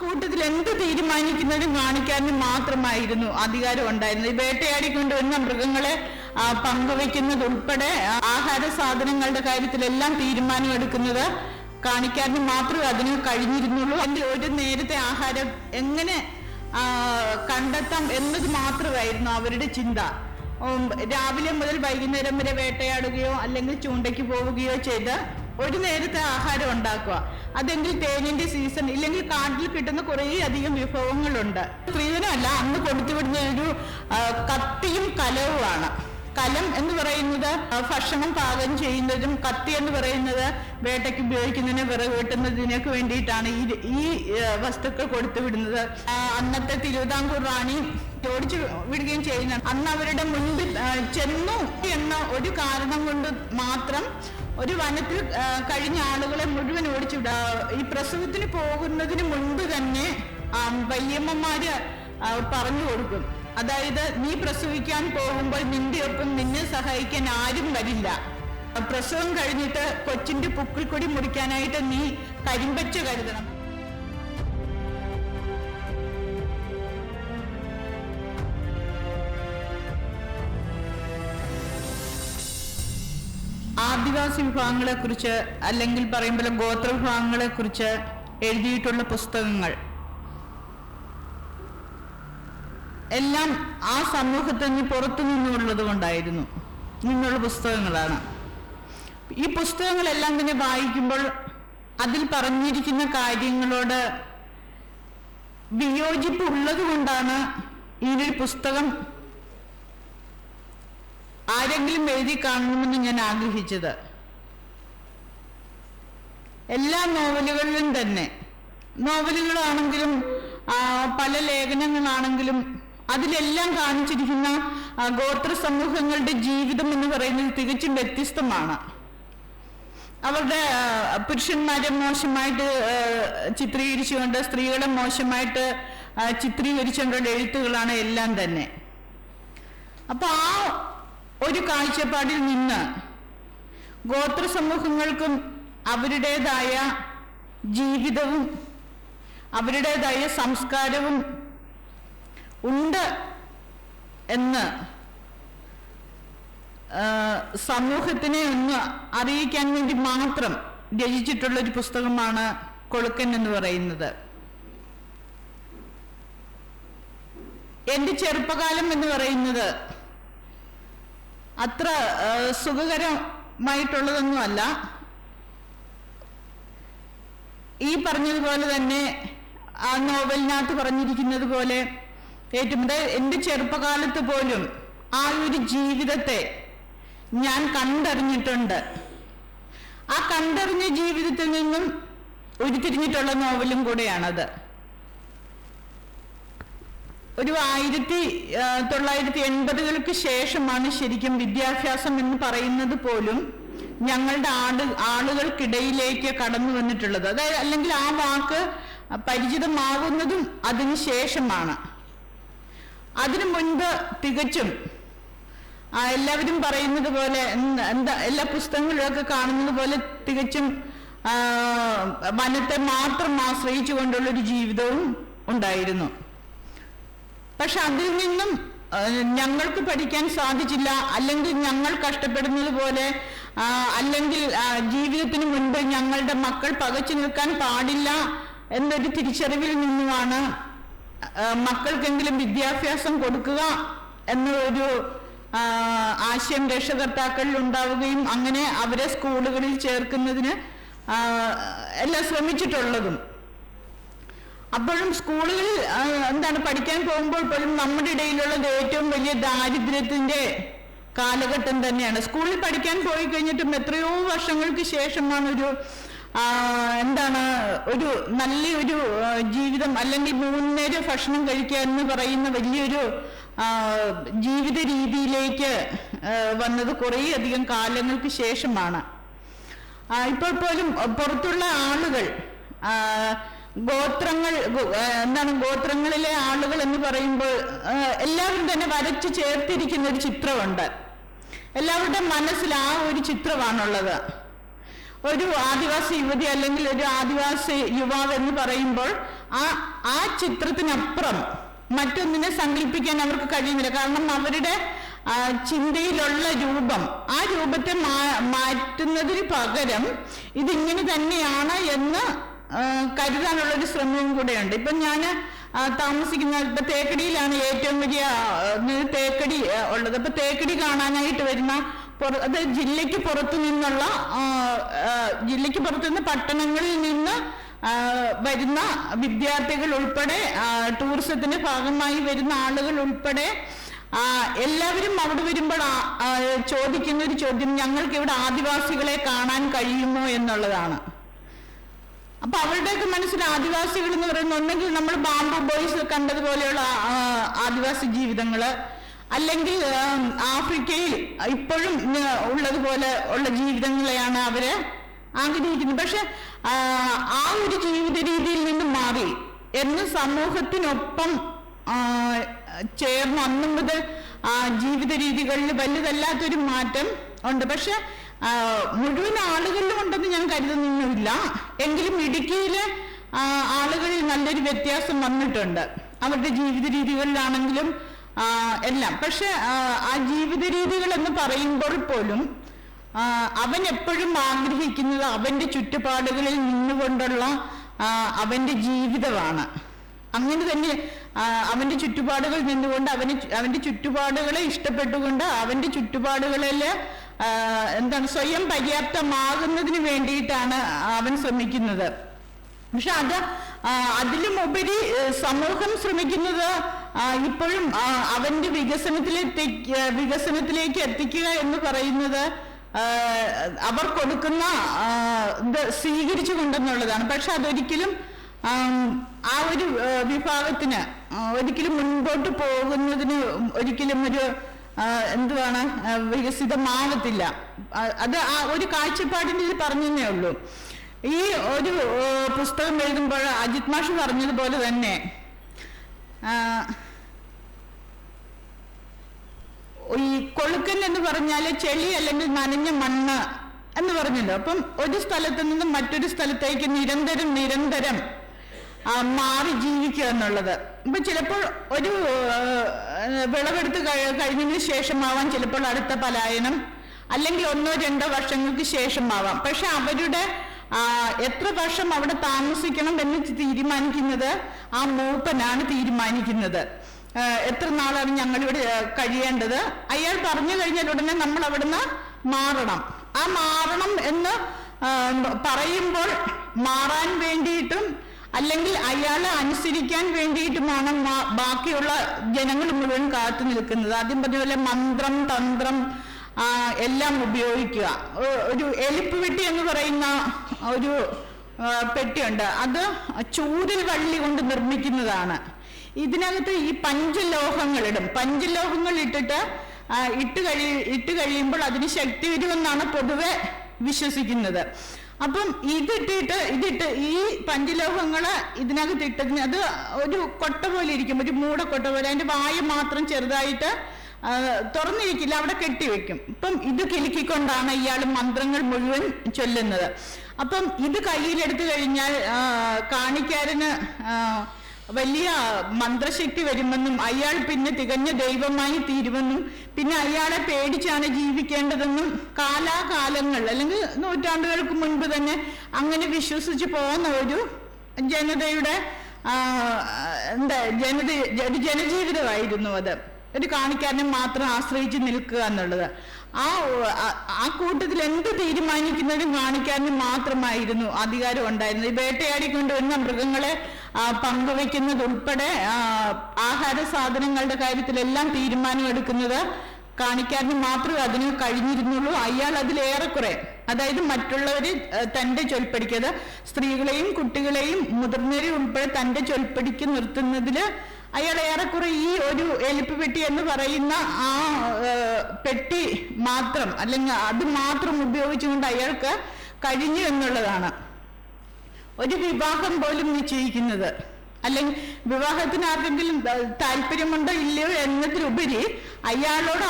കൂട്ടത്തിൽ എന്ത് തീരുമാനിക്കുന്നതും കാണിക്കാനും മാത്രമായിരുന്നു അധികാരം ഉണ്ടായിരുന്നത്. ഈ വേട്ടയാടിക്കൊണ്ടുവരുന്ന മൃഗങ്ങളെ പങ്കുവയ്ക്കുന്നത് പങ്കുവെക്കുന്നത് ഉൾപ്പെടെ ആ, ആഹാര സാധനങ്ങളുടെ കാര്യത്തിലെല്ലാം തീരുമാനം എടുക്കുന്നത് കാണിക്കാനും മാത്രമേ അതിന് കഴിഞ്ഞിരുന്നുള്ളൂ. അതിന്റെ ഒരു നേരത്തെ ആഹാരം എങ്ങനെ കണ്ടെത്താം എന്നത് മാത്രമായിരുന്നു അവരുടെ ചിന്ത. രാവിലെ മുതൽ വൈകുന്നേരം വരെ വേട്ടയാടുകയോ അല്ലെങ്കിൽ ചൂണ്ടയ്ക്ക് പോവുകയോ ചെയ്ത് ഒരു നേരത്തെ ആഹാരം ഉണ്ടാക്കുക. അതെങ്കിൽ തേനിന്റെ സീസൺ ഇല്ലെങ്കിൽ കാട്ടിൽ കിട്ടുന്ന കുറേ അധികം വിഭവങ്ങളുണ്ട്. സ്ത്രീധനമല്ല അന്ന് കൊടുത്തുവിടുന്ന ഒരു കത്തിയും കലവുമാണ്. കലം എന്ന് പറയുന്നത് ഭക്ഷണം പാകം ചെയ്യുന്നതും കത്തി എന്ന് പറയുന്നത് വേട്ടയ്ക്ക് ഉപയോഗിക്കുന്നതിനെ വിറക് വെട്ടുന്നതിനൊക്കെ വേണ്ടിയിട്ടാണ് ഈ ഈ വസ്തുക്കൾ കൊടുത്തുവിടുന്നത്. വിടുന്നത് അന്നത്തെ തിരുവിതാംകൂർ റാണി ചോടിച്ചു വിടുകയും ചെയ്യുന്നത് അന്ന് അവരുടെ മുൻപിൽ ചെന്നു എന്ന ഒരു കാരണം കൊണ്ട് മാത്രം ഒരു വനത്തിൽ കഴിഞ്ഞ ആളുകളെ മുഴുവൻ ഓടിച്ചു വിടുക ഈ പ്രസവത്തിന് പോകുന്നതിന് മുൻപ് തന്നെ വയ്യമ്മമാര് പറഞ്ഞു കൊടുക്കും. അതായത് നീ പ്രസവിക്കാൻ പോകുമ്പോൾ നിന്റെ ഒപ്പം നിന്നെ സഹായിക്കാൻ ആരും വരില്ല. പ്രസവം കഴിഞ്ഞിട്ട് കൊച്ചിന്റെ പുക്കിൽ കൊടി മുറിക്കാനായിട്ട് നീ കരിമ്പച്ച കരുതണം. ആദിവാസി വിഭാഗങ്ങളെ കുറിച്ച് അല്ലെങ്കിൽ പറയുമ്പോൾ ഗോത്ര വിഭാഗങ്ങളെ കുറിച്ച് എഴുതിയിട്ടുള്ള പുസ്തകങ്ങൾ. എല്ലാം ആ സമൂഹത്തിൽ നിന്ന് പുറത്തു നിന്നുള്ളത് കൊണ്ടായിരുന്നു നിന്നുള്ള പുസ്തകങ്ങളാണ്. ഈ പുസ്തകങ്ങളെല്ലാം തന്നെ വായിക്കുമ്പോൾ അതിൽ പറഞ്ഞിരിക്കുന്ന കാര്യങ്ങളോട് വിയോജിപ്പ് ഉള്ളത് കൊണ്ടാണ് ഇതിനൊരു പുസ്തകം ആരെങ്കിലും എഴുതി കാണണമെന്ന് ഞാൻ ആഗ്രഹിച്ചത്. എല്ലാ നോവലുകളിലും തന്നെ. നോവലുകളാണെങ്കിലും പല ലേഖനങ്ങളാണെങ്കിലും അതിലെല്ലാം കാണിച്ചിരിക്കുന്ന ഗോത്ര സമൂഹങ്ങളുടെ ജീവിതം എന്ന് പറയുന്നത് തികച്ചും വ്യത്യസ്തമാണ്. അവരുടെ പുരുഷന്മാരെ മോശമായിട്ട് ചിത്രീകരിച്ചുകൊണ്ട് സ്ത്രീകളെ മോശമായിട്ട് ചിത്രീകരിച്ചുകൊണ്ടുള്ള എഴുത്തുകളാണ് എല്ലാം തന്നെ. അപ്പൊ ആ ഒരു കാഴ്ചപ്പാടിൽ നിന്ന് ഗോത്ര സമൂഹങ്ങൾക്കും അവരുടേതായ ജീവിതവും അവരുടേതായ സംസ്കാരവും ഉണ്ട് എന്ന് സമൂഹത്തിനെ ഒന്ന് അറിയിക്കാൻ വേണ്ടി മാത്രം രചിച്ചിട്ടുള്ള ഒരു പുസ്തകമാണ് കൊളുക്കൻ എന്ന് പറയുന്നത്. എന്റെ ചെറുപ്പകാലം എന്ന് പറയുന്നത് അത്ര സുഖകരമായിട്ടുള്ളതൊന്നും സുഖകരമായിട്ടുള്ളതൊന്നുമല്ല. ഈ പറഞ്ഞതുപോലെ തന്നെ ആ നോവലിനകത്ത് പറഞ്ഞിരിക്കുന്നത് പോലെ ഏറ്റവും അതായത് എന്റെ ചെറുപ്പകാലത്ത് പോലും ആ ഒരു ജീവിതത്തെ ഞാൻ കണ്ടറിഞ്ഞിട്ടുണ്ട്. ആ കണ്ടറിഞ്ഞ ജീവിതത്തിൽ നിന്നും ഉരുത്തിരിഞ്ഞിട്ടുള്ള നോവലും കൂടെയാണത്. ഒരു ആയിരത്തി തൊള്ളായിരത്തി എൺപതുകൾക്ക് ശേഷമാണ് ശരിക്കും വിദ്യാഭ്യാസം എന്ന് പറയുന്നത് പോലും ഞങ്ങളുടെ ആൾ ആളുകൾക്കിടയിലേക്ക് കടന്നു വന്നിട്ടുള്ളത്. അതായത് അല്ലെങ്കിൽ ആ വാക്ക് പരിചിതമാവുന്നതും അതിന് ശേഷമാണ്. അതിനു മുൻപ് തികച്ചും എല്ലാവരും പറയുന്നത് പോലെ എന്താ എല്ലാ പുസ്തകങ്ങളിലൊക്കെ കാണുന്നത് പോലെ തികച്ചും വനത്തെ മാത്രം ആശ്രയിച്ചുകൊണ്ടുള്ള ഒരു ജീവിതവും ഉണ്ടായിരുന്നു. പക്ഷെ അതിൽ നിന്നും ഞങ്ങൾക്ക് പഠിക്കാൻ സാധിച്ചില്ല. അല്ലെങ്കിൽ ഞങ്ങൾ കഷ്ടപ്പെടുന്നത് പോലെ അല്ലെങ്കിൽ ജീവിതത്തിന് മുൻപ് ഞങ്ങളുടെ മക്കൾ പകച്ചു നിൽക്കാൻ പാടില്ല എന്നൊരു തിരിച്ചറിവിൽ നിന്നുമാണ് മക്കൾക്കെങ്കിലും വിദ്യാഭ്യാസം കൊടുക്കുക എന്നൊരു ആശയം രക്ഷകർത്താക്കളിൽ ഉണ്ടാവുകയും അങ്ങനെ അവരെ സ്കൂളുകളിൽ ചേർക്കുന്നതിന് എല്ലാം ശ്രമിച്ചിട്ടുള്ളതും. അപ്പോഴും സ്കൂളിൽ എന്താണ് പഠിക്കാൻ പോകുമ്പോൾ പോലും നമ്മുടെ ഇടയിലുള്ളത് ഏറ്റവും വലിയ ദാരിദ്ര്യത്തിന്റെ കാലഘട്ടം തന്നെയാണ്. സ്കൂളിൽ പഠിക്കാൻ പോയി കഴിഞ്ഞിട്ടും എത്രയോ വർഷങ്ങൾക്ക് ശേഷമാണ് ഒരു എന്താണ് ഒരു നല്ല ഒരു ജീവിതം അല്ലെങ്കിൽ മൂന്നേര നേരം ഭക്ഷണം കഴിക്കുക എന്ന് പറയുന്ന വലിയൊരു ജീവിത രീതിയിലേക്ക് വന്നത് കുറേ അധികം കാലങ്ങൾക്ക് ശേഷമാണ്. ഇപ്പോൾ പോലും പുറത്തുള്ള ആളുകൾ ഗോത്രങ്ങൾ എന്താണ് ഗോത്രങ്ങളിലെ ആളുകൾ എന്ന് പറയുമ്പോൾ എല്ലാവരും തന്നെ വരച്ച് ചേർത്തിരിക്കുന്ന ഒരു ചിത്രമുണ്ട്. എല്ലാവരുടെ മനസ്സിൽ ആ ഒരു ചിത്രമാണുള്ളത്. ഒരു ആദിവാസി യുവതി അല്ലെങ്കിൽ ഒരു ആദിവാസി യുവാവ് എന്ന് പറയുമ്പോൾ ആ ആ ചിത്രത്തിനപ്പുറം മറ്റൊന്നിനെ സങ്കല്പിക്കാൻ അവർക്ക് കഴിയുന്നില്ല. കാരണം അവരുടെ ചിന്തയിലുള്ള രൂപം ആ രൂപത്തെ മാറ്റുന്നതിന് പകരം ഇതിങ്ങനെ തന്നെയാണ് എന്ന് ആ, കരുതാനുള്ള ഒരു ശ്രമവും കൂടെയുണ്ട്. ഇപ്പം ഞാൻ താമസിക്കുന്ന ഇപ്പം തേക്കടിയിലാണ് ഏറ്റവും വലിയ തേക്കടി ഉള്ളത്. അപ്പം തേക്കടി കാണാനായിട്ട് വരുന്ന അത് ജില്ലയ്ക്ക് പുറത്തു നിന്നുള്ള ജില്ലയ്ക്ക് പുറത്തു നിന്ന് പട്ടണങ്ങളിൽ നിന്ന് വരുന്ന വിദ്യാർത്ഥികൾ ഉൾപ്പെടെ ടൂറിസത്തിന്റെ ഭാഗമായി വരുന്ന ആളുകൾ ഉൾപ്പെടെ എല്ലാവരും അവിടെ വരുമ്പോൾ ചോദിക്കുന്ന ഒരു ചോദ്യം ഞങ്ങൾക്ക് ഇവിടെ ആദിവാസികളെ കാണാൻ കഴിയുമോ എന്നുള്ളതാണ്. അപ്പൊ അവരുടെയൊക്കെ മനസ്സിൽ ആദിവാസികൾ എന്ന് പറയുന്ന ഒന്നെങ്കിൽ നമ്മൾ ബാംബു ബോയ്സ് കണ്ടതുപോലെയുള്ള ആദിവാസി ജീവിതങ്ങൾ. അല്ലെങ്കിൽ ആഫ്രിക്കയിൽ ഇപ്പോഴും ഉള്ളതുപോലെ ഉള്ള ജീവിതങ്ങളെയാണ് അവർ ആഗ്രഹിക്കുന്നത്. പക്ഷെ ആ, ഒരു ജീവിത രീതിയിൽ നിന്ന് മാറി. എന്ന് സമൂഹത്തിനൊപ്പം ചേർന്ന് അന്നു മുതൽ ജീവിത രീതികളിൽ വലുതല്ലാത്തൊരു മാറ്റം ഉണ്ട്. പക്ഷെ മുഴുവൻ ആളുകളിലും ഉണ്ടെന്ന് ഞാൻ കരുതുന്നില്ല. എങ്കിലും ഇടുക്കിയിലെ ആളുകളിൽ നല്ലൊരു വ്യത്യാസം വന്നിട്ടുണ്ട്. അവരുടെ ജീവിത രീതികളിലാണെങ്കിലും എല്ലാം. പക്ഷെ ആ, ജീവിത രീതികൾ എന്ന് പറയുമ്പോൾ പോലും അവൻ എപ്പോഴും ആഗ്രഹിക്കുന്നത് അവന്റെ ചുറ്റുപാടുകളിൽ നിന്നുകൊണ്ടുള്ള അവന്റെ ജീവിതമാണ്. അങ്ങനെ തന്നെ അവന്റെ ചുറ്റുപാടുകൾ നിന്നുകൊണ്ട് അവന് അവന്റെ ചുറ്റുപാടുകളെ ഇഷ്ടപ്പെട്ടുകൊണ്ട് അവന്റെ ചുറ്റുപാടുകളിൽ എന്താണ് സ്വയം പര്യാപ്തമാകുന്നതിന് വേണ്ടിയിട്ടാണ് അവൻ ശ്രമിക്കുന്നത്. പക്ഷെ അത് അതിലും അതിലുമുപരി സമൂഹം ശ്രമിക്കുന്നത് ഇപ്പോഴും അവന്റെ വികസനത്തിലെത്തി വികസനത്തിലേക്ക് എത്തിക്കുക എന്ന് പറയുന്നത് അവർ കൊടുക്കുന്ന ഇത് സ്വീകരിച്ചു കൊണ്ടെന്നുള്ളതാണ് പക്ഷെ അതൊരിക്കലും ആ ഒരു വിഭാഗത്തിന് ഒരിക്കലും മുൻപോട്ട് പോകുന്നതിന് ഒരിക്കലും ഒരു എന്തുവാണ്? വികസിതമാവത്തില്ല. അത് ആ ഒരു കാഴ്ചപ്പാടിന്റെ ഇത് പറഞ്ഞേ ഉള്ളൂ. ഈ ഒരു പുസ്തകം എഴുതുമ്പോൾ അജിത് മാഷ് പറഞ്ഞതുപോലെ തന്നെ ഈ കൊളുക്കൻ എന്ന് പറഞ്ഞാൽ ചെളി അല്ലെങ്കിൽ നനഞ്ഞ മണ്ണ് എന്ന് പറഞ്ഞല്ലോ. അപ്പം ഒരു സ്ഥലത്ത് നിന്ന് മറ്റൊരു സ്ഥലത്തേക്ക് നിരന്തരം നിരന്തരം മാറി ജീവിക്കുക എന്നുള്ളത്. ഇപ്പൊ ചിലപ്പോൾ ഒരു വിളവെടുത്ത് കഴി- കഴിഞ്ഞതിന് ശേഷമാവാം ചിലപ്പോൾ അടുത്ത പലായനം. അല്ലെങ്കിൽ ഒന്നോ രണ്ടോ വർഷങ്ങൾക്ക് ശേഷമാവാം. പക്ഷെ അവരുടെ എത്ര വർഷം അവിടെ താമസിക്കണം എന്ന് തീരുമാനിക്കുന്നത് ആ മൂപ്പനാണ് തീരുമാനിക്കുന്നത്. എത്ര നാളാണ് ഞങ്ങളിവിടെ കഴിയേണ്ടത്? അയാൾ പറഞ്ഞു കഴിഞ്ഞാൽ ഉടനെ നമ്മൾ അവിടുന്ന് മാറണം. ആ മാറണം എന്ന് പറയുമ്പോൾ മാറാൻ വേണ്ടിയിട്ടും അല്ലെങ്കിൽ അയാളെ അനുസരിക്കാൻ വേണ്ടിയിട്ടുമാണ് ബാക്കിയുള്ള ജനങ്ങൾ മുഴുവൻ കാത്തു നിൽക്കുന്നത്. ആദ്യം പറഞ്ഞ പോലെ മന്ത്രം തന്ത്രം എല്ലാം ഉപയോഗിക്കുക. ഒരു എലിപ്പ് വെട്ടി എന്ന് പറയുന്ന ഒരു പെട്ടിയുണ്ട്. അത് ചൂരൽ വള്ളി കൊണ്ട് നിർമ്മിക്കുന്നതാണ്. ഇതിനകത്ത് ഈ പഞ്ചലോഹങ്ങളിടും. പഞ്ചലോഹങ്ങൾ ഇട്ടിട്ട് ഇട്ട് കഴി ഇട്ട് കഴിയുമ്പോൾ അതിന് ശക്തി വരുമെന്നാണ് പൊതുവെ വിശ്വസിക്കുന്നത്. അപ്പം ഇതിട്ടിട്ട് ഇതിട്ട് ഈ പഞ്ചലോഹങ്ങൾ ഇതിനകത്ത് ഇട്ടതിന് അത് ഒരു കൊട്ട പോലെ ഇരിക്കും ഒരു മൂടക്കൊട്ട പോലെ. അതിന്റെ വായ മാത്രം ചെറുതായിട്ട് തുറന്നിരിക്കില്ല അവിടെ കെട്ടിവെക്കും ഇപ്പം ഇത് കിലുക്കിക്കൊണ്ടാണ് ഇയാൾ മന്ത്രങ്ങൾ മുഴുവൻ ചൊല്ലുന്നത്. അപ്പം ഇത് കയ്യിലെടുത്തു കഴിഞ്ഞാൽ കാണിക്കാരന് വലിയ മന്ത്രശക്തി വരുമെന്നും അയാൾ പിന്നെ തികഞ്ഞ ദൈവമായി തീരുമെന്നും പിന്നെ അയാളെ പേടിച്ചാണ് ജീവിക്കേണ്ടതെന്നും കാലാകാലങ്ങൾ അല്ലെങ്കിൽ നൂറ്റാണ്ടുകൾക്ക് മുൻപ് തന്നെ അങ്ങനെ വിശ്വസിച്ച് പോകുന്ന ഒരു ജനതയുടെ എന്താ ജനത ഒരു ജനജീവിതമായിരുന്നു അത്. ഒരു കാണിക്കാരനെ മാത്രം ആശ്രയിച്ച് നിൽക്കുക എന്നുള്ളത്. ആ ആ- കൂട്ടത്തിൽ എന്ത് തീരുമാനിക്കുന്നതും കാണിക്കാരന് മാത്രമായിരുന്നു അധികാരം ഉണ്ടായിരുന്നത്. വേട്ടയാടിക്കൊണ്ടുവരുന്ന വേട്ടയാടി കൊണ്ടുവരുന്ന മൃഗങ്ങളെ പങ്കുവെക്കുന്നത് ഉൾപ്പെടെ ആഹാര സാധനങ്ങളുടെ കാര്യത്തിലെല്ലാം തീരുമാനം എടുക്കുന്നത് കാണിക്കാരന് മാത്രമേ അതിന് കഴിഞ്ഞിരുന്നുള്ളൂ. അയാൾ അതിലേറെക്കുറെ അതായത് മറ്റുള്ളവര് തന്റെ ചൊൽപ്പടിക്കത് സ്ത്രീകളെയും കുട്ടികളെയും മുതിർന്നവരെയും ഉൾപ്പെടെ തന്റെ ചൊൽപ്പടിക്ക് നിർത്തുന്നതിൽ അയാൾ ഏറെക്കുറെ ഈ ഒരു എലിപ്പ് പെട്ടി എന്ന് പറയുന്ന ആ പെട്ടി മാത്രം അല്ലെങ്കിൽ അത് മാത്രം ഉപയോഗിച്ചുകൊണ്ട് അയാൾക്ക് കഴിഞ്ഞു എന്നുള്ളതാണ്. ഒരു വിവാഹം പോലും നിശ്ചയിക്കുന്നത് അല്ലെങ്കിൽ വിവാഹത്തിന് ആർക്കെങ്കിലും താല്പര്യമുണ്ടോ ഇല്ലയോ എന്നതിലുപരി അയാളോട്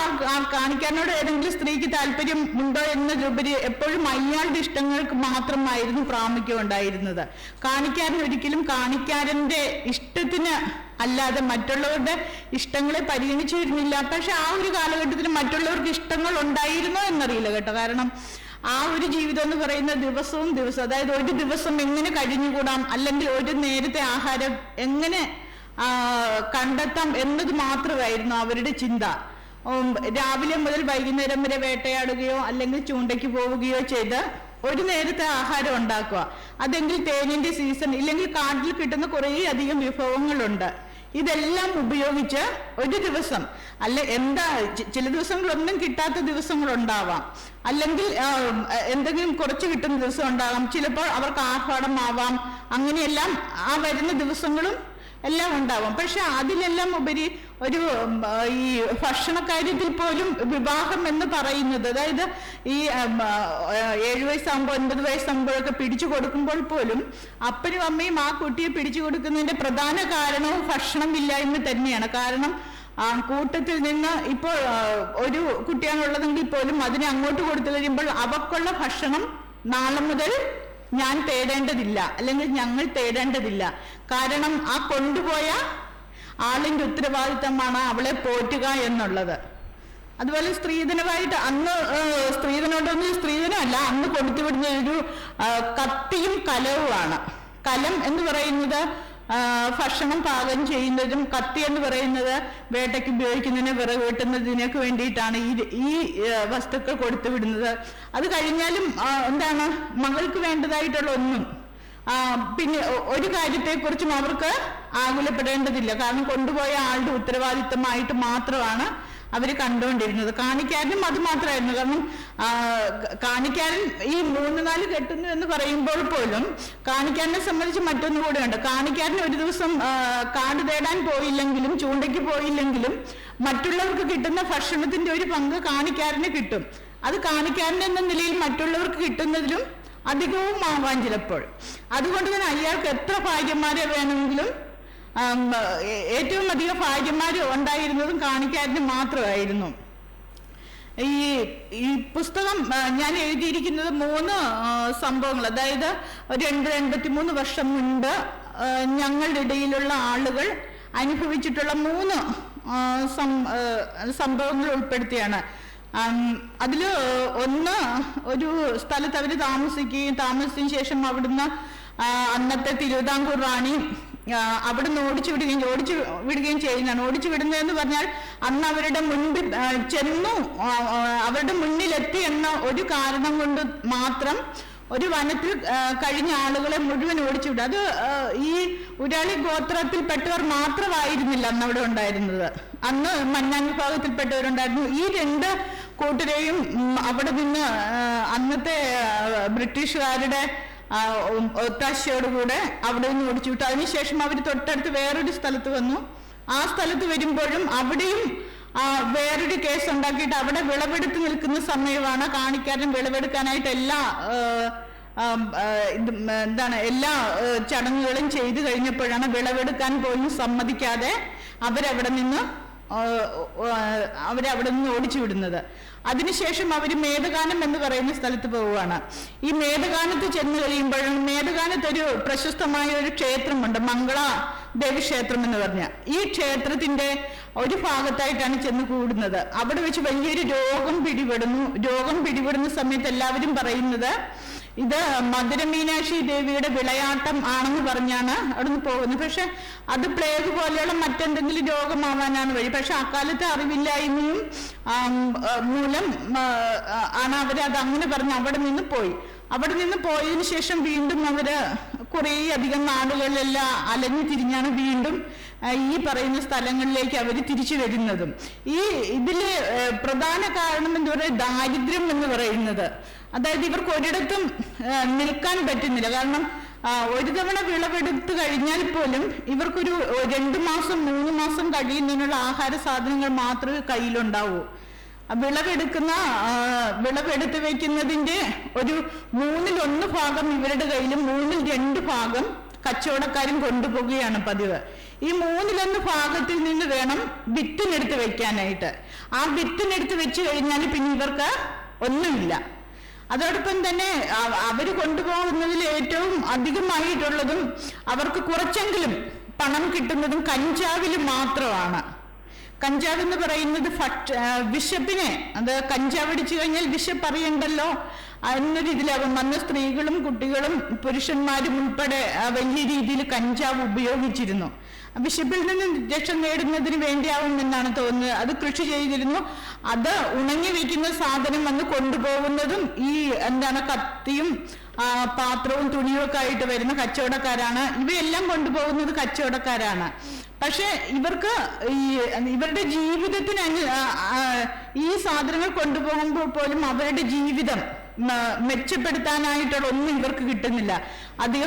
കാണിക്കാനോട് ഏതെങ്കിലും സ്ത്രീക്ക് താല്പര്യം ഉണ്ടോ എന്നതിലുപരി എപ്പോഴും അയാളുടെ ഇഷ്ടങ്ങൾക്ക് മാത്രമായിരുന്നു പ്രാമുഖ്യം ഉണ്ടായിരുന്നത്. കാണിക്കാരൻ ഒരിക്കലും കാണിക്കാരന്റെ ഇഷ്ടത്തിന് അല്ലാതെ മറ്റുള്ളവരുടെ ഇഷ്ടങ്ങളെ പരിഗണിച്ചിരുന്നില്ല. പക്ഷെ ആ ഒരു കാലഘട്ടത്തിൽ മറ്റുള്ളവർക്ക് ഇഷ്ടങ്ങൾ ഉണ്ടായിരുന്നോ എന്നറിയില്ല കേട്ടോ. കാരണം ആ ഒരു ജീവിതം എന്ന് പറയുന്ന ദിവസവും ദിവസം അതായത് ഒരു ദിവസം എങ്ങനെ കഴിഞ്ഞുകൂടാം അല്ലെങ്കിൽ ഒരു നേരത്തെ ആഹാരം എങ്ങനെ കണ്ടെത്താം എന്നത് മാത്രമായിരുന്നു അവരുടെ ചിന്ത. രാവിലെ മുതൽ വൈകുന്നേരം വരെ വേട്ടയാടുകയോ അല്ലെങ്കിൽ ചൂണ്ടയ്ക്ക് പോവുകയോ ചെയ്ത് ഒരു നേരത്തെ ആഹാരം ഉണ്ടാക്കുക. അതെങ്കിൽ തേനിന്റെ സീസൺ ഇല്ലെങ്കിൽ കാട്ടിൽ കിട്ടുന്ന കുറേ അധികം വിഭവങ്ങളുണ്ട്. ഇതെല്ലാം ഉപയോഗിച്ച് ഒരു ദിവസം അല്ല എന്താ ചില ദിവസങ്ങളൊന്നും കിട്ടാത്ത ദിവസങ്ങളുണ്ടാവാം. അല്ലെങ്കിൽ എന്തെങ്കിലും കുറച്ച് കിട്ടുന്ന ദിവസം ഉണ്ടാവാം ചിലപ്പോൾ അവർക്ക് ആഹ്ലാടമാവാം അങ്ങനെയെല്ലാം ആ വരുന്ന ദിവസങ്ങളും എല്ലാം ഉണ്ടാവും. പക്ഷെ അതിലെല്ലാം ഉപരി ഒരു ഈ ഭക്ഷണ കാര്യത്തിൽ പോലും വിവാഹം എന്ന് പറയുന്നത് അതായത് ഈ ഏഴു വയസ്സാകുമ്പോൾ ഒൻപത് വയസ്സാകുമ്പോഴൊക്കെ പിടിച്ചു കൊടുക്കുമ്പോൾ പോലും അപ്പനും അമ്മയും ആ കുട്ടിയെ പിടിച്ചു കൊടുക്കുന്നതിന്റെ പ്രധാന കാരണവും ഭക്ഷണമില്ലായ്മ തന്നെയാണ്. കാരണം ആ കൂട്ടത്തിൽ നിന്ന് ഇപ്പോൾ ഒരു കുട്ടിയാണുള്ളതെങ്കിൽ പോലും അതിനെ അങ്ങോട്ട് കൊടുത്തു കഴിയുമ്പോൾ അവക്കുള്ള ഭക്ഷണം നാളെ മുതൽ ഞാൻ തേടേണ്ടതില്ല അല്ലെങ്കിൽ ഞങ്ങൾ തേടേണ്ടതില്ല. കാരണം ആ കൊണ്ടുപോയ ആളിന്റെ ഉത്തരവാദിത്തമാണ് അവളെ പോറ്റുക എന്നുള്ളത്. അതുപോലെ സ്ത്രീധനമായിട്ട് അന്ന് സ്ത്രീധനോടൊന്നും സ്ത്രീധനമല്ല അന്ന് കൊടുത്തുവിടുന്ന ഒരു കത്തിയും കലവുമാണ്. കലം എന്ന് പറയുന്നത് ഭക്ഷണം പാകം ചെയ്യുന്നതും കത്തി എന്ന് പറയുന്നത് വേട്ടയ്ക്ക് ഉപയോഗിക്കുന്നതിന് വിറക് വെട്ടുന്നതിനൊക്കെ വേണ്ടിയിട്ടാണ് ഈ ഈ വസ്തുക്കൾ കൊടുത്തു വിടുന്നത്. അത് കഴിഞ്ഞാലും എന്താണ് മകൾക്ക് വേണ്ടതായിട്ടുള്ള ഒന്നും പിന്നെ ഒരു കാര്യത്തെക്കുറിച്ചും അവർക്ക് ആകുലപ്പെടേണ്ടതില്ല. കാരണം കൊണ്ടുപോയ ആളുടെ ഉത്തരവാദിത്തമായിട്ട് മാത്രമാണ് അവർ കണ്ടുകൊണ്ടിരുന്നത് കാണിക്കാരനും അത് മാത്രമായിരുന്നു. കാരണം കാണിക്കാരൻ ഈ മൂന്ന് നാല് കെട്ടുന്നു എന്ന് പറയുമ്പോൾ പോലും കാണിക്കാരനെ സംബന്ധിച്ച് മറ്റൊന്നും കൂടെ ഉണ്ട്. കാണിക്കാരന് ഒരു ദിവസം കാട് തേടാൻ പോയില്ലെങ്കിലും ചൂണ്ടയ്ക്ക് പോയില്ലെങ്കിലും മറ്റുള്ളവർക്ക് കിട്ടുന്ന ഭക്ഷണത്തിന്റെ ഒരു പങ്ക് കാണിക്കാരന് കിട്ടും. അത് കാണിക്കാരൻ എന്ന നിലയിൽ മറ്റുള്ളവർക്ക് കിട്ടുന്നതിലും അധികവും ആവാൻ ചിലപ്പോൾ. അതുകൊണ്ട് തന്നെ അയാൾക്ക് എത്ര ഭാര്യമാരെ വേണമെങ്കിലും ഏറ്റവും അധികം ഭാര്യമാർ ഉണ്ടായിരുന്നതും കാണിക്കാരനും മാത്രമായിരുന്നു. ഈ ഈ പുസ്തകം ഞാൻ എഴുതിയിരിക്കുന്നത് മൂന്ന് സംഭവങ്ങൾ. അതായത് ഒരു എൺപത് എൺപത്തി മൂന്ന് വർഷം മുൻപ് ഞങ്ങളുടെ ഇടയിലുള്ള ആളുകൾ അനുഭവിച്ചിട്ടുള്ള മൂന്ന് സംഭവങ്ങൾ ഉൾപ്പെടുത്തിയാണ്. അതിൽ ഒന്ന് ഒരു സ്ഥലത്ത് അവർ താമസിക്കുകയും താമസിച്ചതിന് ശേഷം അവിടുന്ന് അന്നത്തെ തിരുവിതാംകൂർ റാണി ആ, അവിടുന്ന് ഓടിച്ചു വിടുകയും ഓടിച്ചു വിടുകയും ചെയ്യുന്നതാണ്. ഓടിച്ചു വിടുന്നതെന്ന് പറഞ്ഞാൽ അന്ന് അവരുടെ മുൻപിൽ ചെന്നു അവരുടെ മുന്നിലെത്തി എന്ന ഒരു കാരണം കൊണ്ട് മാത്രം ഒരു വനത്തിൽ കഴിഞ്ഞ ആളുകളെ മുഴുവൻ ഓടിച്ചു വിടുക അത് ഈ ഉരാളി ഗോത്രത്തിൽപ്പെട്ടവർ മാത്രമായിരുന്നില്ല അന്ന് അവിടെ ഉണ്ടായിരുന്നത്. അന്ന് മന്നാൻ വിഭാഗത്തിൽപ്പെട്ടവരുണ്ടായിരുന്നു ഈ രണ്ട് കൂട്ടരെയും അവിടെ നിന്ന് അന്നത്തെ ബ്രിട്ടീഷുകാരുടെ ഒത്താശയോടുകൂടെ അവിടെ നിന്ന് ഓടിച്ചു വിട്ടു അതിനുശേഷം അവർ തൊട്ടടുത്ത് വേറൊരു സ്ഥലത്ത് വന്നു. ആ സ്ഥലത്ത് വരുമ്പോഴും അവിടെയും വേറൊരു കേസ് ഉണ്ടാക്കിയിട്ട് അവിടെ വിളവെടുത്ത് നിൽക്കുന്ന സമയമാണ് കാണിക്കാരൻ വിളവെടുക്കാനായിട്ട് എല്ലാ എന്താണ് എല്ലാ ചടങ്ങുകളും ചെയ്തു കഴിഞ്ഞപ്പോഴാണ് വിളവെടുക്കാൻ പോലും സമ്മതിക്കാതെ അവരവിടെ നിന്ന് അവരവിടെ നിന്ന് ഓടിച്ചു വിടുന്നത് അതിനുശേഷം അവർ മേധഗാനം എന്ന് പറയുന്ന സ്ഥലത്ത് പോവുകയാണ്. ഈ മേധഗാനത്ത് ചെന്ന് കഴിയുമ്പോഴാണ് മേധഗാനത്ത് ഒരു പ്രശസ്തമായ ഒരു ക്ഷേത്രമുണ്ട് മംഗള ദേവി ക്ഷേത്രം എന്ന് പറഞ്ഞ. ഈ ക്ഷേത്രത്തിന്റെ ഒരു ഭാഗത്തായിട്ടാണ് ചെന്ന് കൂടുന്നത്. അവിടെ വെച്ച് വലിയൊരു രോഗം പിടിപെടുന്നു. രോഗം പിടിപെടുന്ന സമയത്ത് എല്ലാവരും പറയുന്നത് ഇത് മധുര മീനാക്ഷി ദേവിയുടെ വിളയാട്ടം ആണെന്ന് പറഞ്ഞാണ് അവിടുന്ന് പോകുന്നത്. പക്ഷെ അത് പ്ലേഗ് പോലെയുള്ള മറ്റെന്തെങ്കിലും രോഗമാവാനാണ് വഴി. പക്ഷെ അക്കാലത്തെ അറിവില്ലായ്മയും മൂലം ആണ് അവർ അത് അങ്ങനെ പറഞ്ഞ്. അവിടെ നിന്ന് പോയി. അവിടെ നിന്ന് പോയതിനു ശേഷം വീണ്ടും അവർ കുറേ അധികം നാടുകളിലെല്ലാം അലഞ്ഞു തിരിഞ്ഞാണ് വീണ്ടും ഈ പറയുന്ന സ്ഥലങ്ങളിലേക്ക് അവർ തിരിച്ചു വരുന്നതും. ഈ ഇതിൽ പ്രധാന കാരണം എന്താ പറയുക ദാരിദ്ര്യം എന്ന് പറയുന്നത്. അതായത് ഇവർക്ക് ഒരിടത്തും നിൽക്കാൻ പറ്റുന്നില്ല. കാരണം ഒരു തവണ വിളവെടുത്തു കഴിഞ്ഞാൽ പോലും ഇവർക്കൊരു രണ്ടു മാസം മൂന്ന് മാസം കഴിയുന്നതിനുള്ള ആഹാര സാധനങ്ങൾ മാത്രമേ കയ്യിലുണ്ടാവൂ. വിളവെടുക്കുന്ന വിളവെടുത്ത് വെക്കുന്നതിന്റെ ഒരു മൂന്നിൽ ഒന്ന് ഭാഗം ഇവരുടെ കയ്യിലും മൂന്നിൽ രണ്ട് ഭാഗം കച്ചവടക്കാരും കൊണ്ടുപോകുകയാണ് പതിവ്. ഈ മൂന്നിലൊന്ന് ഭാഗത്തിൽ നിന്ന് വേണം വിത്തിനെടുത്ത് വെക്കാനായിട്ട്. ആ വിത്തിനെടുത്ത് വെച്ച് കഴിഞ്ഞാൽ പിന്നെ ഇവർക്ക് ഒന്നുമില്ല. അതോടൊപ്പം തന്നെ അവർ കൊണ്ടുപോകുന്നതിൽ ഏറ്റവും അധികമായിട്ടുള്ളതും അവർക്ക് കുറച്ചെങ്കിലും പണം കിട്ടുന്നതും കഞ്ചാവിൽ മാത്രമാണ്. കഞ്ചാവ് എന്ന് പറയുന്നത് ഫട്ട് വിശപ്പിനെ അത് കഞ്ചാവ് അടിച്ചു കഴിഞ്ഞാൽ വിശപ്പ് അറിയണ്ടല്ലോ എന്നൊരു ഇതിലാകും വന്ന സ്ത്രീകളും കുട്ടികളും പുരുഷന്മാരും ഉൾപ്പെടെ വലിയ രീതിയിൽ കഞ്ചാവ് ഉപയോഗിച്ചിരുന്നു. വിശപ്പിൽ നിന്ന് രക്ഷ നേടുന്നതിന് വേണ്ടിയാവും എന്നാണ് തോന്നുന്നത്. അത് കൃഷി ചെയ്തിരുന്നു. അത് ഉണങ്ങി വയ്ക്കുന്ന സാധനം വന്ന് കൊണ്ടുപോകുന്നതും ഈ എന്താണ് കത്തിയും പാത്രവും തുണിയും ഒക്കെ ആയിട്ട് വരുന്ന കച്ചവടക്കാരാണ്. ഇവയെല്ലാം കൊണ്ടുപോകുന്നത് കച്ചവടക്കാരാണ്. പക്ഷെ ഇവർക്ക് ഈ ഇവരുടെ ജീവിതത്തിന് ഈ സാധനങ്ങൾ കൊണ്ടുപോകുമ്പോൾ പോലും അവരുടെ ജീവിതം മെച്ചപ്പെടുത്താനായിട്ടുള്ള ഒന്നും ഇവർക്ക് കിട്ടുന്നില്ല. അധിക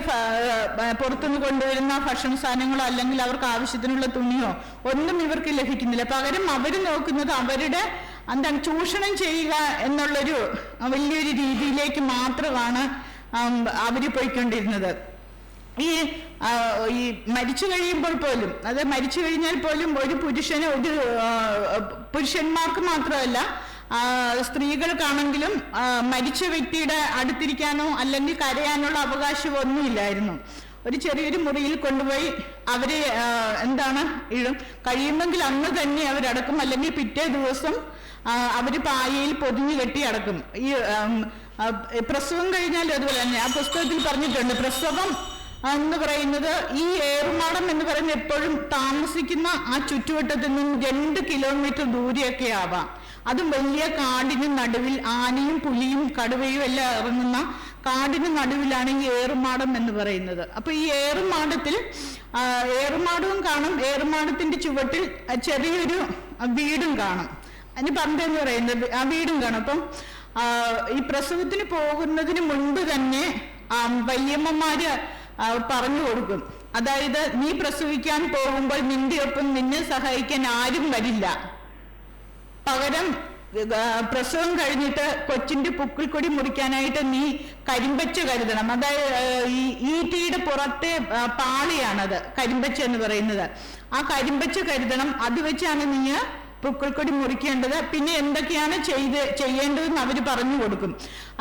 പുറത്തുനിന്ന് കൊണ്ടുവരുന്ന ഭക്ഷണ സാധനങ്ങളോ അല്ലെങ്കിൽ അവർക്ക് ആവശ്യത്തിനുള്ള തുണിയോ ഒന്നും ഇവർക്ക് ലഭിക്കുന്നില്ല. പകരം അവർ നോക്കുന്നത് അവരുടെ എന്താണ് ചൂഷണം ചെയ്യുക എന്നുള്ളൊരു വലിയൊരു രീതിയിലേക്ക് മാത്രമാണ് അവർ പോയിക്കൊണ്ടിരുന്നത്. ഈ ഈ മരിച്ചു കഴിയുമ്പോൾ പോലും അത് മരിച്ചു കഴിഞ്ഞാൽ പോലും ഒരു പുരുഷന് ഒരു പുരുഷന്മാർക്ക് മാത്രമല്ല സ്ത്രീകൾക്കാണെങ്കിലും മരിച്ച വ്യക്തിയുടെ അടുത്തിരിക്കാനോ അല്ലെങ്കിൽ കരയാനുള്ള അവകാശമോ ഒന്നുമില്ലായിരുന്നു ഒരു ചെറിയൊരു മുറിയിൽ കൊണ്ടുപോയി അവരെ എന്താണ് ഇഴും. കഴിയുമെങ്കിൽ അന്ന് തന്നെ അവരടക്കും. അല്ലെങ്കിൽ പിറ്റേ ദിവസം അവർ പായയിൽ പൊതിഞ്ഞു കെട്ടി അടക്കും. ഈ പ്രസവം കഴിഞ്ഞാൽ അതുപോലെ തന്നെ. ആ പുസ്തകത്തിൽ പറഞ്ഞിട്ടുണ്ട് പ്രസവം എന്ന് പറയുന്നത് ഈ ഏറുമാടം എന്ന് പറയുന്നത് എപ്പോഴും താമസിക്കുന്ന ആ ചുറ്റുവട്ടത്തിൽ നിന്ന് രണ്ട് കിലോമീറ്റർ ദൂരെയൊക്കെ ആവാം. അതും വലിയ കാടിന് നടുവിൽ ആനയും പുലിയും കടുവയും എല്ലാം ഇറങ്ങുന്ന കാടിന് നടുവിലാണ് ഈ ഏറുമാടം എന്ന് പറയുന്നത്. അപ്പൊ ഈ ഏറുമാടത്തിൽ ഏറുമാടവും കാണും. ഏറുമാടത്തിന്റെ ചുവട്ടിൽ ചെറിയൊരു വീടും കാണും. അതിന് പന്തെന്ന് പറയുന്നത് ആ വീടും കാണും. അപ്പം ഈ പ്രസവത്തിന് പോകുന്നതിന് മുൻപ് തന്നെ വല്യമ്മമാര് പറഞ്ഞു കൊടുക്കും. അതായത് നീ പ്രസവിക്കാൻ പോകുമ്പോൾ നിന്റെ ഒപ്പം നിന്നെ സഹായിക്കാൻ ആരും വരില്ല. പകരം പ്രസവം കഴിഞ്ഞിട്ട് കൊച്ചിന്റെ പുക്കിൾക്കൊടി മുറിക്കാനായിട്ട് നീ കരിമ്പച്ച കരുതണം. അതായത് ഈറ്റയുടെ പുറത്തെ പാളിയാണത് കരിമ്പച്ച എന്ന് പറയുന്നത്. ആ കരിമ്പച്ച കരുതണം. അത് വെച്ചാണ് നീ പുക്കിൾക്കൊടി മുറിക്കേണ്ടത് പിന്നെ എന്തൊക്കെയാണ് ചെയ്ത് ചെയ്യേണ്ടതെന്ന് അവർ പറഞ്ഞു കൊടുക്കും.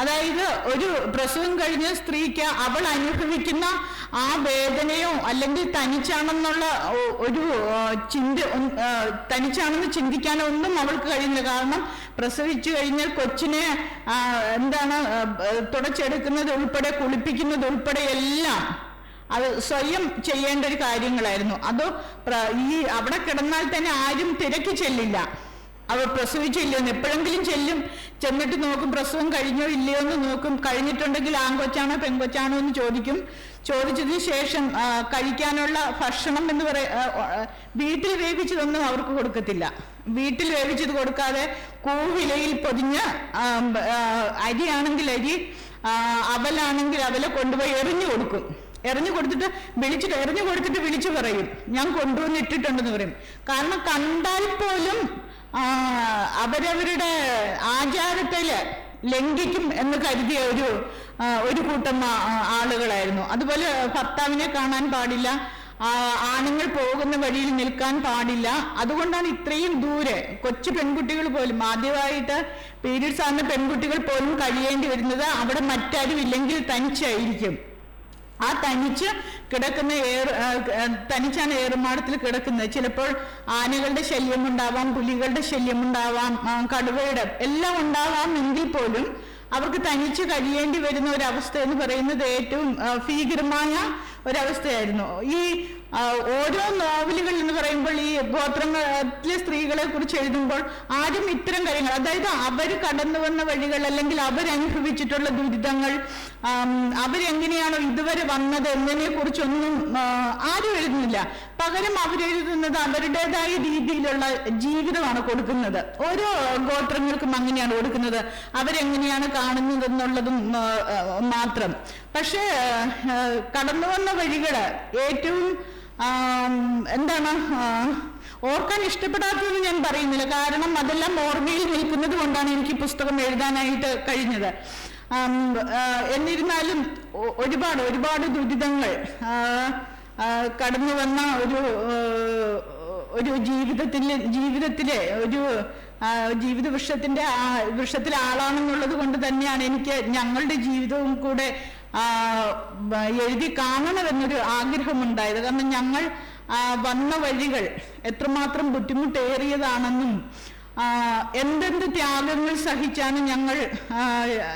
അതായത് ഒരു പ്രസവം കഴിഞ്ഞ സ്ത്രീക്ക് അവൾ അനുഭവിക്കുന്ന ആ വേദനയോ അല്ലെങ്കിൽ തനിച്ചാണെന്നുള്ള ഒരു ചിന്ത തനിച്ചാണെന്ന് ചിന്തിക്കാനോ ഒന്നും അവൾക്ക് കഴിയുന്നില്ല കാരണം പ്രസവിച്ചു കഴിഞ്ഞാൽ കൊച്ചിനെ എന്താണ് തുടച്ചെടുക്കുന്നത് ഉൾപ്പെടെ കുളിപ്പിക്കുന്നത് ഉൾപ്പെടെ എല്ലാം അത് സ്വയം ചെയ്യേണ്ട ഒരു കാര്യങ്ങളായിരുന്നു. അത് ഈ അവിടെ കിടന്നാൽ തന്നെ ആരും തിരക്കി ചെല്ലില്ല. അവർ പ്രസവിച്ചില്ലെന്ന് എപ്പോഴെങ്കിലും ചെല്ലും. ചെന്നിട്ട് നോക്കും പ്രസവം കഴിഞ്ഞോ ഇല്ലയോ എന്ന് നോക്കും. കഴിഞ്ഞിട്ടുണ്ടെങ്കിൽ ആൺകൊച്ചാണോ പെൺകൊച്ചാണോ എന്ന് ചോദിക്കും. ചോദിച്ചതിന് ശേഷം കഴിക്കാനുള്ള ഭക്ഷണം എന്ന് പറയ വീട്ടിൽ വേവിച്ചതൊന്നും അവർക്ക് കൊടുക്കത്തില്ല. വീട്ടിൽ വേവിച്ചത് കൊടുക്കാതെ കൂവിലയിൽ പൊതിഞ്ഞ് അരിയാണെങ്കിൽ അരി അവലാണെങ്കിൽ അവല കൊണ്ടുപോയി എറിഞ്ഞു കൊടുക്കും. എറിഞ്ഞു കൊടുത്തിട്ട് വിളിച്ചിട്ട് എറിഞ്ഞു കൊടുത്തിട്ട് വിളിച്ചു പറയും. ഞാൻ കൊണ്ടുവന്ന് ഇട്ടിട്ടുണ്ടെന്ന് പറയും. കാരണം കണ്ടാൽ പോലും അവരവരുടെ ആചാരത്തിൽ ലംഘിക്കും എന്ന് കരുതിയ ഒരു ഒരു കൂട്ടം ആളുകളായിരുന്നു. അതുപോലെ ഭർത്താവിനെ കാണാൻ പാടില്ല ആണുങ്ങൾ പോകുന്ന വഴിയിൽ നിൽക്കാൻ പാടില്ല. അതുകൊണ്ടാണ് ഇത്രയും ദൂരെ കൊച്ചു പെൺകുട്ടികൾ പോലും ആദ്യമായിട്ട് പീരീഡ്സ് ആകുന്ന പെൺകുട്ടികൾ പോലും കഴിയേണ്ടി വരുന്നത്. അവിടെ മറ്റാരും ഇല്ലെങ്കിൽ തനിച്ചായിരിക്കും. ആ തനിച്ച് കിടക്കുന്ന ഏർ തനിച്ചാണ് ഏറുമാടത്തിൽ കിടക്കുന്നത്. ചിലപ്പോൾ ആനകളുടെ ശല്യം ഉണ്ടാവാം പുലികളുടെ ശല്യം ഉണ്ടാവാം കടുവയുടെ എല്ലാം ഉണ്ടാവാം എങ്കിൽ പോലും അവർക്ക് തനിച്ച് കഴിയേണ്ടി വരുന്ന ഒരവസ്ഥ എന്ന് പറയുന്നത് ഏറ്റവും ഭീകരമായ ഒരവസ്ഥയായിരുന്നു. ഈ ഓരോ നോവലുകൾ എന്ന് പറയുമ്പോൾ ഈ ഗോത്രങ്ങളിലെ സ്ത്രീകളെ കുറിച്ച് എഴുതുമ്പോൾ ആരും ഇത്തരം കാര്യങ്ങൾ അതായത് അവർ കടന്നു വന്ന വഴികൾ അല്ലെങ്കിൽ അവരനുഭവിച്ചിട്ടുള്ള ദുരിതങ്ങൾ അവരെങ്ങനെയാണോ ഇതുവരെ വന്നത് എന്നതിനെ കുറിച്ചൊന്നും ആരും എഴുതുന്നില്ല. പകരം അവരെഴുതുന്നത് അവരുടേതായ രീതിയിലുള്ള ജീവിതമാണ് കൊടുക്കുന്നത്. ഓരോ ഗോത്രങ്ങൾക്കും അങ്ങനെയാണ് കൊടുക്കുന്നത്. അവരെങ്ങനെയാണ് കാണുന്നത് എന്നുള്ളതും മാത്രം. പക്ഷേ കടന്നു വന്ന വഴികൾ ഏറ്റവും എന്താണ്? ഓർക്കാൻ ഇഷ്ടപ്പെടാത്തതെന്ന് ഞാൻ പറയുന്നില്ല. കാരണം അതെല്ലാം ഓർമ്മയിൽ നിൽക്കുന്നത് കൊണ്ടാണ് എനിക്ക് പുസ്തകം എഴുതാനായിട്ട് കഴിഞ്ഞത്. എന്നിരുന്നാലും ഒരുപാട് ഒരുപാട് ദുരിതങ്ങൾ കടന്നു വന്ന ഒരു ഒരു ജീവിതത്തിലെ ജീവിതത്തിലെ ഒരു ജീവിത വൃക്ഷത്തിന്റെ വൃക്ഷത്തിലെ ആളാണെന്നുള്ളത് കൊണ്ട് തന്നെയാണ് എനിക്ക് ഞങ്ങളുടെ ജീവിതവും കൂടെ എഴുതി കാണണമെന്നൊരു ആഗ്രഹമുണ്ടായത്. കാരണം ഞങ്ങൾ വന്ന വഴികൾ എത്രമാത്രം ബുദ്ധിമുട്ടേറിയതാണെന്നും എന്തെന്ത് ത്യാഗങ്ങൾ സഹിച്ചാണ് ഞങ്ങൾ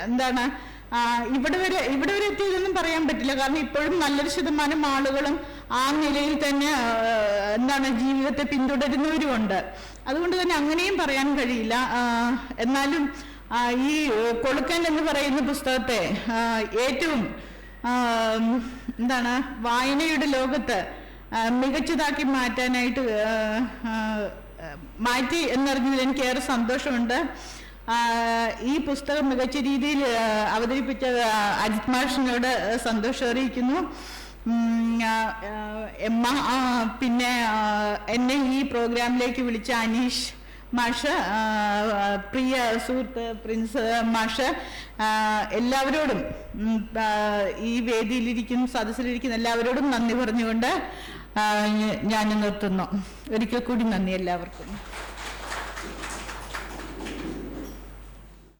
എന്താണ് ഇവിടെ വരെ ഇവിടെ വരെ എത്തിയതെന്നും പറയാൻ പറ്റില്ല. കാരണം ഇപ്പോഴും നല്ലൊരു ശതമാനം ആളുകളും ആ നിലയിൽ തന്നെ എന്താണ് ജീവിതത്തെ പിന്തുടരുന്നവരുമുണ്ട്. അതുകൊണ്ട് തന്നെ അങ്ങനെയും പറയാൻ കഴിയില്ല. എന്നാലും ഈ കൊളുക്കൻ എന്ന് പറയുന്ന പുസ്തകത്തെ ഏറ്റവും എന്താണ് വായനയുടെ ലോകത്ത് മികച്ചതാക്കി മാറ്റാനായിട്ട് മാറ്റി എന്നറിഞ്ഞതിൽ എനിക്ക് ഏറെ സന്തോഷമുണ്ട്. ഈ പുസ്തകം മികച്ച രീതിയിൽ അവതരിപ്പിച്ച അജിത് മാഷിനോട് സന്തോഷം അറിയിക്കുന്നു. പിന്നെ എന്നെ ഈ പ്രോഗ്രാമിലേക്ക് വിളിച്ച അനീഷ് മാഷ് പ്രിയ സുഹൃത്ത് പ്രിൻസ് മാഷ് എല്ലാവരോടും ഈ വേദിയിലിരിക്കുന്ന സദസ്സിലിരിക്കുന്ന എല്ലാവരോടും നന്ദി പറഞ്ഞുകൊണ്ട് ഞാൻ നിർത്തുന്നു ഒരിക്കൽ കൂടി നന്ദി എല്ലാവർക്കും.